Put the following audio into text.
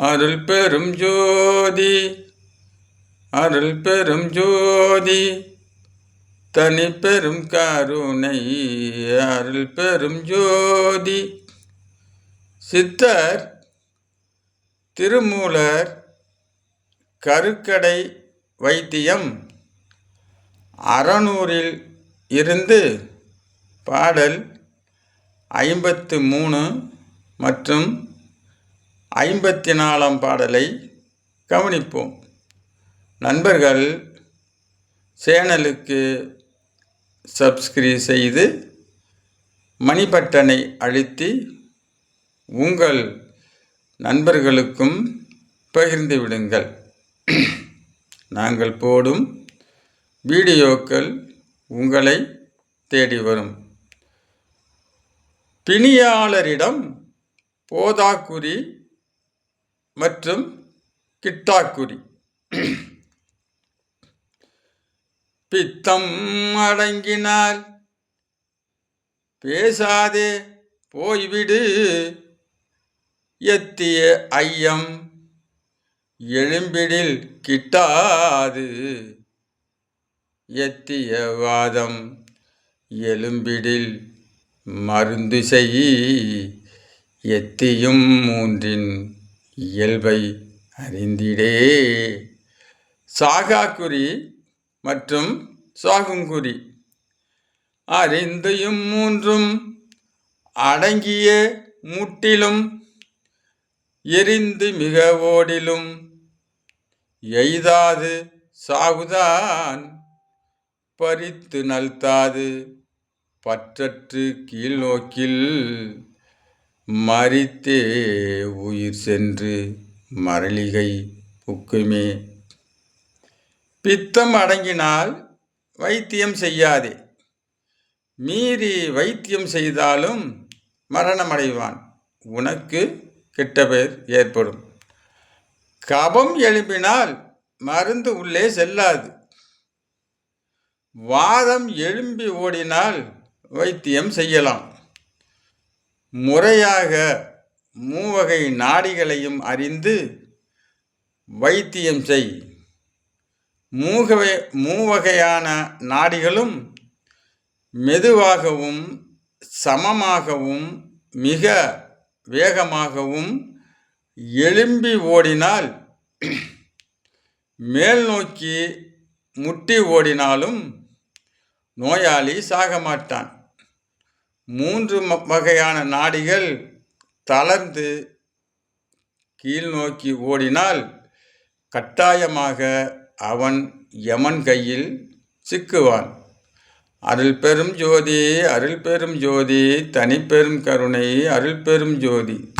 அருள் பெரும் ஜோதி அருள் பெரும் ஜோதி. தனி பெரும் கருணை அருள் பெரும் ஜோதி. சித்தர் திருமூலர் கருக்கடை வைத்தியம். அறநூறில் இருந்து பாடல் ஐம்பத்து மூணு மற்றும் ஐம்பத்தி நாலாம் பாடலை கவனிப்போம். நண்பர்கள் சேனலுக்கு சப்ஸ்கிரைப் செய்து மணி பட்டனை அழுத்தி உங்கள் நண்பர்களுக்கும் பகிர்ந்து விடுங்கள். நாங்கள் போடும் வீடியோக்கள் உங்களை தேடி வரும். பிணியாளரிடம் போதாக்குறி மற்றும் கிட்டாக்குறி. பித்தம் அடங்கினால் பேசாதே போய்விடு. எத்திய ஐயம் எழும்பிடில் கிட்டாது. எத்திய வாதம் எலும்பிடில் மருந்து செய் எத்தியும் மூன்றின் இயல்பை அறிந்திடே. சாகாக்குறி மற்றும் சாகுங்குறி அறிந்தையும் மூன்றும் அடங்கிய முட்டிலும் எரிந்து மிக ஓடிலும். எய்தாது சாகுதான் பறித்து நல்தாது பற்றற்று கீழ்நோக்கில். மறித்தே உயிர் சென்று மரளிகை புக்குமே. பித்தம் அடங்கினால் வைத்தியம் செய்யாதே. மீறி வைத்தியம் செய்தாலும் மரணமடைவான். உனக்கு கெட்ட பெயர் ஏற்படும். கபம் எழுப்பினால் மருந்து உள்ளே செல்லாது. வாதம் எழும்பி ஓடினால் வைத்தியம் செய்யலாம். முறையாக மூவகை நாடிகளையும் அறிந்து வைத்தியம் செய். மூகவை மூவகையான நாடிகளும் மெதுவாகவும் சமமாகவும் மிக வேகமாகவும் எழும்பி ஓடினால் மேல் நோக்கி முட்டி ஓடினாலும் நோயாளி சாக மாட்டான் மூன்று வகையான நாடிகள் தளர்ந்து கீழ் நோக்கி ஓடினால் கட்டாயமாக அவன் யமன் கையில் சிக்குவான். அருள் பெரும் ஜோதி அருள் பெரும் ஜோதி தனிப்பெரும் கருணை அருள் பெரும் ஜோதி.